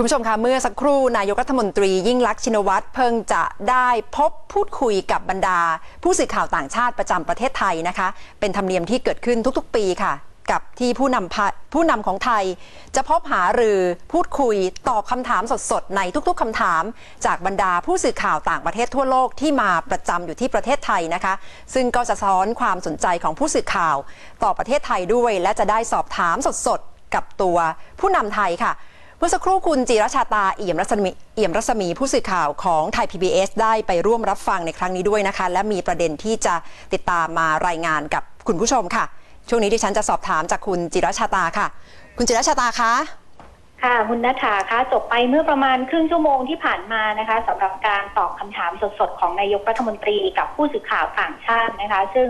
คุณผู้ชมคะเมื่อสักครู่นายกรัฐมนตรียิ่งลักษณ์ชินวัตรเพิ่งจะได้พบพูดคุยกับบรรดา ผู้สื่อข่าวต่างชาติประจำประเทศไทยนะคะ เป็นธรรมเนียมที่เกิดขึ้นทุกๆ ปีค่ะ กับที่ผู้นำผู้นำของไทย จะพบหารือพูดคุยตอบคำถามสดๆ ในทุกๆคำถาม จากบรรดาผู้สื่อข่าวต่างประเทศทั่วโลกที่มาประจำอยู่ที่ประเทศไทยนะคะ ซึ่งก็จะซ้อนความสนใจของผู้สื่อข่าว ต่อประเทศไทยด้วย และจะได้สอบถามสดๆกับตัวผู้นำไทยค่ะ เมื่อสักครู่คุณจีรชาตาเอี่ยมรัศมีเอี่ยมรัศมีผู้สื่อข่าวของไทย PBS ได้ไปร่วมรับฟังในครั้งนี้ด้วยนะคะ และมีประเด็นที่จะติดตามมารายงานกับคุณผู้ชมค่ะ ช่วงนี้ดิฉันจะสอบถามจากคุณจิรชาตาค่ะ คุณจิรชาตาคะ ค่ะคุณนัฐาคะจบไปเมื่อประมาณครึ่งชั่วโมงที่ผ่านมานะคะสำหรับการตอบคำถามสดๆ ของนายกรัฐมนตรีกับผู้สื่อข่าวต่างชาตินะคะ ซึ่ง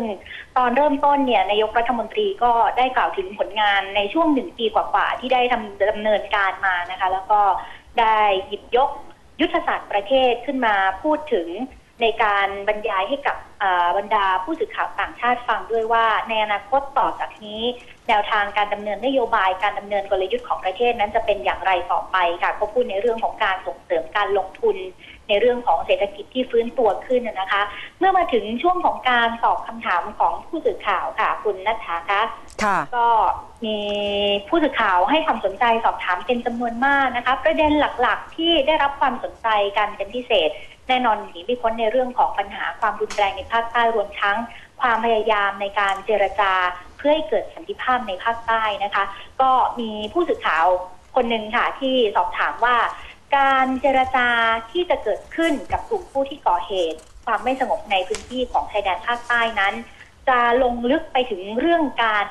ตอนเริ่มต้นเนี่ยนายกรัฐมนตรีก็ได้กล่าวถึงผลงานในช่วงหนึ่งปีกว่าๆที่ได้ทำดำเนินการมานะคะ แล้วก็ได้หยิบยกยุทธศาสตร์ประเทศขึ้นมาพูดถึง ในการบรรยายให้กับอ่าบรรดาผู้สื่อข่าวต่างชาติฟังด้วยว่า ในอนาคตต่อจากนี้ แนวทางการดำเนินนโยบายการดำเนินกลยุทธ์ของประเทศนั้นจะเป็นอย่างไรต่อไปค่ะก็พูดในเรื่องของการส่งเสริมการลงทุน ในเรื่องของเศรษฐกิจที่ฟื้นตัวขึ้นนะคะ เมื่อมาถึงช่วงของการตอบคำถามของผู้สื่อข่าวค่ะ คุณนัทธาคะค่ะก็มีผู้สื่อข่าวให้ความสนใจสอบถามเป็นจำนวนมากนะคะ ประเด็นหลักๆ ที่ได้รับความสนใจกันเป็นพิเศษ แน่นอนหนีไม่พ้นในเรื่องของปัญหาความรุนแรงในภาคใต้รวมทั้งความพยายามในการเจรจาเพื่อให้เกิดสันติภาพในภาคใต้นะคะ ก็มีผู้สื่อข่าวคนหนึ่งค่ะที่สอบถามว่า การเจรจาที่จะเกิดขึ้นกับกลุ่มผู้ที่ก่อเหตุ ความไม่สงบในพื้นที่ของชายแดนภาคใต้นั้น จะลงลึกไปถึงเรื่องการ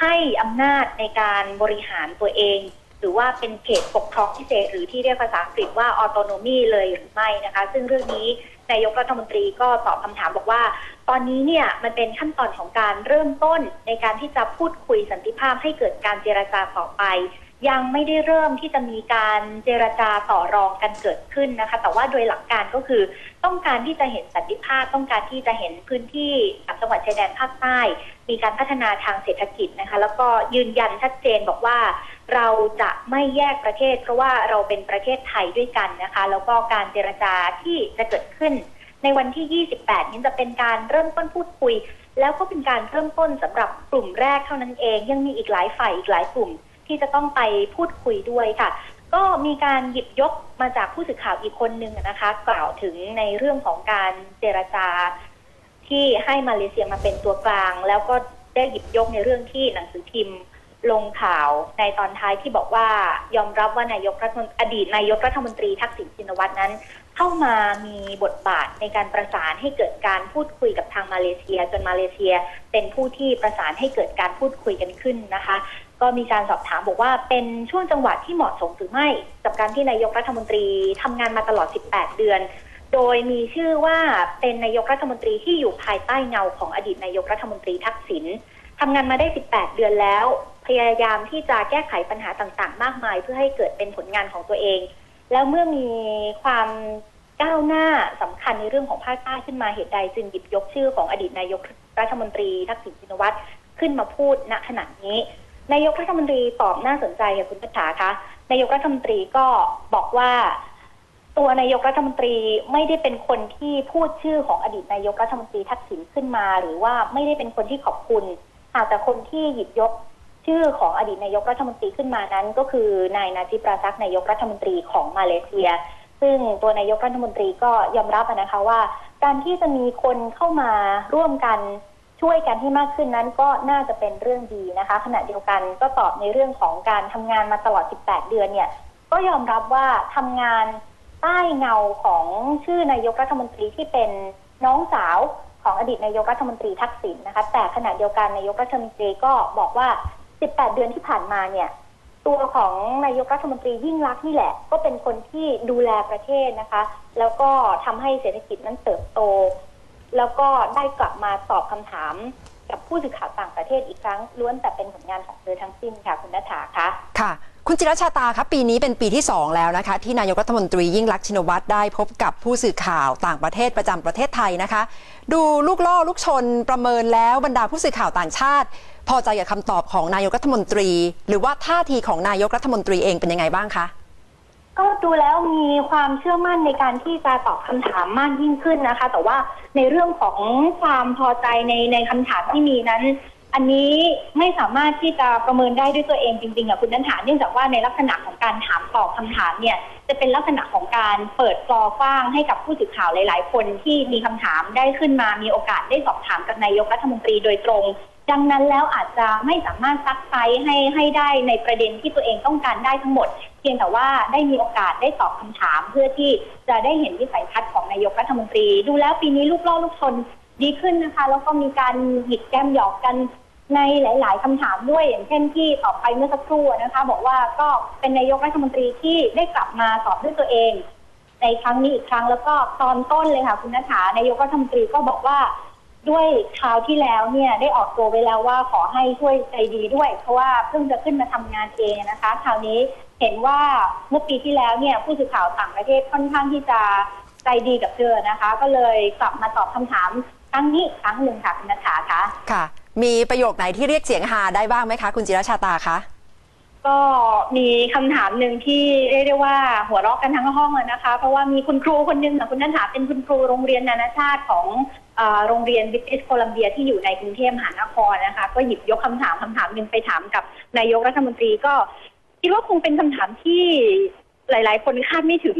ให้อำนาจในการบริหารตัวเอง หรือว่าเป็นเขตปกครองพิเศษ หรือที่เรียกภาษาอังกฤษว่า autonomy เลยหรือไม่นะคะ ซึ่งเรื่องนี้นายกรัฐมนตรีก็ตอบคำถามบอกว่า ตอนนี้เนี่ยมันเป็นขั้นตอนของการเริ่มต้นในการที่จะพูดคุยสันติภาพให้เกิดการเจรจาต่อไป ยังไม่ได้เริ่มที่จะมีการเจรจาต่อรองกันเกิดขึ้นนะคะ แต่ว่าโดยหลักการก็คือต้องการที่จะเห็นสันติภาพ ต้องการที่จะเห็นพื้นที่สามจังหวัดชายแดนภาคใต้ มีการพัฒนาทางเศรษฐกิจนะคะ แล้วก็ยืนยันชัดเจนบอกว่า เราจะไม่แยกประเทศ เพราะว่าเราเป็นประเทศไทยด้วยกันนะคะ แล้วก็การเจรจาที่จะเกิดขึ้น ในวันที่ 28 นี้จะเป็นการเริ่มต้นพูดคุย แล้วก็เป็นการเริ่มต้นสำหรับกลุ่มแรกเท่านั้นเอง ยังมีอีกหลายฝ่ายอีกหลายกลุ่ม ที่จะต้องไปพูดคุยด้วยค่ะก็มีการหยิบยกมาจากผู้สื่อข่าวอีกคนหนึ่งนะคะ กล่าวถึงในเรื่องของการเจรจา ที่ให้มาเลเซียมาเป็นตัวกลาง แล้วก็ได้หยิบยกในเรื่องที่หนังสือพิมพ์ ลงข่าวในตอนท้ายที่บอกว่ายอมรับว่านายกรัฐมนตรีอดีตนายกรัฐมนตรีทักษิณชินวัตรนั้น เข้ามามีบทบาทในการประสานให้เกิดการพูดคุยกับทางมาเลเซีย จนมาเลเซีย เป็นผู้ที่ประสานให้เกิดการพูดคุยกันขึ้นนะคะ ก็มีการสอบถามบอกว่าเป็นช่วงจังหวะที่เหมาะสมหรือไม่ กับการที่นายกรัฐมนตรีทำงานมาตลอด 18 เดือนโดยมีชื่อว่าเป็นนายกรัฐมนตรีที่อยู่ภายใต้เงาของอดีตนายกรัฐมนตรีทักษิณทำงานมาได้ 18 เดือนแล้ว พยายามที่จะแก้ไขปัญหาต่างๆ มากมาย เพื่อให้เกิดเป็นผลงานของตัวเอง แล้วเมื่อมีความก้าวหน้าสำคัญในเรื่องของภาคใต้ขึ้นมาเหตุใดจึงหยิบยกชื่อของอดีตนายกรัฐมนตรีทักษิณชินวัตรขึ้นมาพูดณขณะนี้ นายกรัฐมนตรีตอบน่าสนใจค่ะคุณปัญชาคะนายกรัฐมนตรีก็บอกว่า ตัวนายกรัฐมนตรีไม่ได้เป็นคนที่พูดชื่อของอดีตนายกรัฐมนตรีทักษิณขึ้นมา หรือว่าไม่ได้เป็นคนที่ขอบคุณหากแต่คนที่หยิบยก ชื่อของอดีตนายกรัฐมนตรีขึ้นมานั้น ก็คือนายนาจิปราซักนายกรัฐมนตรีของมาเลเซีย ซึ่งตัวนายกรัฐมนตรีก็ยอมรับนะคะว่า การที่จะมีคนเข้ามาร่วมกันช่วยกันให้มากขึ้นนั้นก็น่าจะเป็นเรื่องดีนะคะ ขณะเดียวกันก็ตอบในเรื่องของการทำงานมาตลอด 18 เดือนเนี่ย ก็ยอมรับว่าทำงานใต้เงาของชื่อนายกรัฐมนตรีที่เป็นน้องสาวของอดีตนายกรัฐมนตรีทักษิณนะคะ แต่ขณะเดียวกันนายกรัฐมนตรีก็บอกว่า 18 เดือนที่ผ่านมาเนี่ย ตัวของนายกรัฐมนตรียิ่งรักนี่แหละ ก็เป็นคนที่ดูแลประเทศนะคะ แล้วก็ทำให้เศรษฐกิจนั้นเติบโต แล้วก็ได้กลับมาตอบคำถามกับผู้สื่อข่าวต่างประเทศอีกครั้งล้วนแต่เป็นผลงานของเธอทั้งสิ้นค่ะคุณนัฐาคะค่ะ คุณจิรชาตาครับปีนี้เป็นปีที่ 2 แล้วนะคะ ที่นายกรัฐมนตรียิ่งลักษณ์ชินวัตรได้พบกับผู้สื่อข่าวต่างประเทศประจำประเทศไทยนะคะ ดูลูกล่อลูกชนประเมินแล้วบรรดาผู้สื่อข่าวต่างชาติ พอใจกับคำตอบของนายกรัฐมนตรี หรือว่าท่าทีของนายกรัฐมนตรีเองเป็นยังไงบ้างคะก็ดูแล้วมีความเชื่อมั่นในการที่จะตอบคำถามมากยิ่งขึ้นนะคะ แต่ว่าในเรื่องของความพอใจในในคำถามที่มีนั้น อันนี้ไม่สามารถที่จะประเมินได้ด้วยตัวเองจริงๆอะคุณนันถาเนื่องจากว่าในลักษณะของการถามตอบคำถามเนี่ยจะเป็นลักษณะของการเปิดฟลอร์กว้างให้กับผู้สื่อข่าวหลาย ๆ คนที่มีคำถามได้ขึ้นมามีโอกาสได้สอบถามกับนายกรัฐมนตรีโดยตรง ดังนั้นแล้วอาจจะไม่สามารถซักไซให้ให้ได้ในประเด็นที่ตัวเองต้องการได้ทั้งหมด เพียงแต่ว่าได้มีโอกาสได้ตอบคำถาม เพื่อที่จะได้เห็นวิสัยทัศน์ของนายกรัฐมนตรี ดูแล้วปีนี้ลูกล่อลูกชน ดีขึ้นนะคะ แล้วก็มีการหยิกแก้มหยอกกันในหลาย ๆคำถามด้วยอย่างเช่นที่ตอบไปเมื่อสักครู่นะคะ บอกว่าก็เป็นนายกรัฐมนตรีที่ได้กลับมาตอบด้วยตัวเอง ในครั้งนี้อีกครั้งแล้วก็ตอนต้นเลยค่ะ คุณนัฐานายกรัฐมนตรีก็บอกว่าด้วยคราวที่แล้วเนี่ยได้ออกตัวไว้แล้วว่าขอให้ช่วยใจดีด้วย เพราะว่าเพิ่งจะขึ้นมาทำงานเองนะคะคราวนี้เห็นว่าเมื่อปีที่แล้วเนี่ยผู้สื่อข่าวต่างประเทศค่อนข้างที่จะใจดีกับเธอนะคะ ก็เลยกลับมาตอบคำถาม รั้งนี้อีกครั้งหนึ่งค่ะคุณนัฐาคะค่ะ มีประโยคไหนที่เรียกเสียงฮาได้บ้างไหมคะ คุณจิรชาตาคะก็มีคำถามหนึ่งที่เรียกได้ว่าหัวเราะกันทั้งห้องเลยนะคะ เพราะว่ามีคุณครูคนหนึ่งค่ะคุณนันถาเป็นคุณครูโรงเรียนนานาชาติของเออโรงเรียนบิทิสโคลัมเบียที่อยู่ในกรุงเทพมหานครนะคะ ก็หยิบยกคำถามคำถามหนึ่งไปถามกับนายกรัฐมนตรีก็คิดว่าคงเป็นคำถามที่หลาย ๆ คนคาดไม่ถึง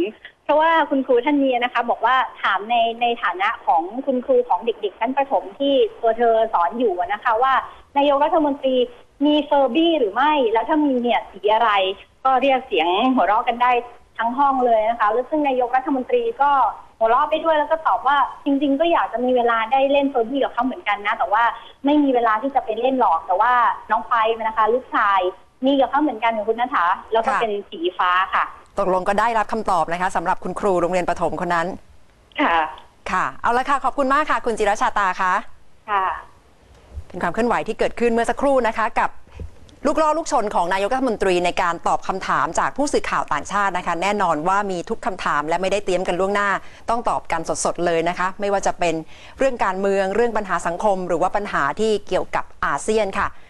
เพราะว่าคุณครูท่านนี้นะคะ บอกว่าถามในในฐานะของคุณครูของเด็ก ๆ ชั้นประถมที่ตัวเธอสอนอยู่นะคะ ว่านายกรัฐมนตรีมีเฟอร์บี้หรือไม่ แล้วถ้ามีเนี่ยสีอะไร ก็เรียกเสียงหัวเราะกันได้ทั้งห้องเลยนะคะแล้วซึ่งนายกรัฐมนตรีก็หัวเราะไปด้วยแล้วก็ตอบว่าจริง ๆ ก็อยากจะมีเวลาได้เล่นเฟอร์บี้กับเขาเหมือนกันนะ แต่ว่าไม่มีเวลาที่จะไปเล่นหรอกแต่ว่าน้องไฟนะคะ ลูกชายมีกับเขาเหมือนกันกับคุณนัทาแล้วก็เป็นสีฟ้าค่ะ ตกลงก็ได้รับคำตอบนะคะสำหรับคุณครูโรงเรียนประถมคนนั้น ค่ะ ค่ะ เอาละค่ะ ขอบคุณมากค่ะ คุณจิรชาตาคะค่ะ เป็นความเคลื่อนไหวที่เกิดขึ้นเมื่อสักครู่นะคะ กับลูกล่อลูกชนของนายกรัฐมนตรีในการตอบคำถามจากผู้สื่อข่าวต่างชาตินะคะ แน่นอนว่ามีทุกคำถามและไม่ได้เตรียมกันล่วงหน้า ต้องตอบกันสดๆเลยนะคะ ไม่ว่าจะเป็นเรื่องการเมืองเรื่องปัญหาสังคม หรือว่าปัญหาที่เกี่ยวกับอาเซียนค่ะ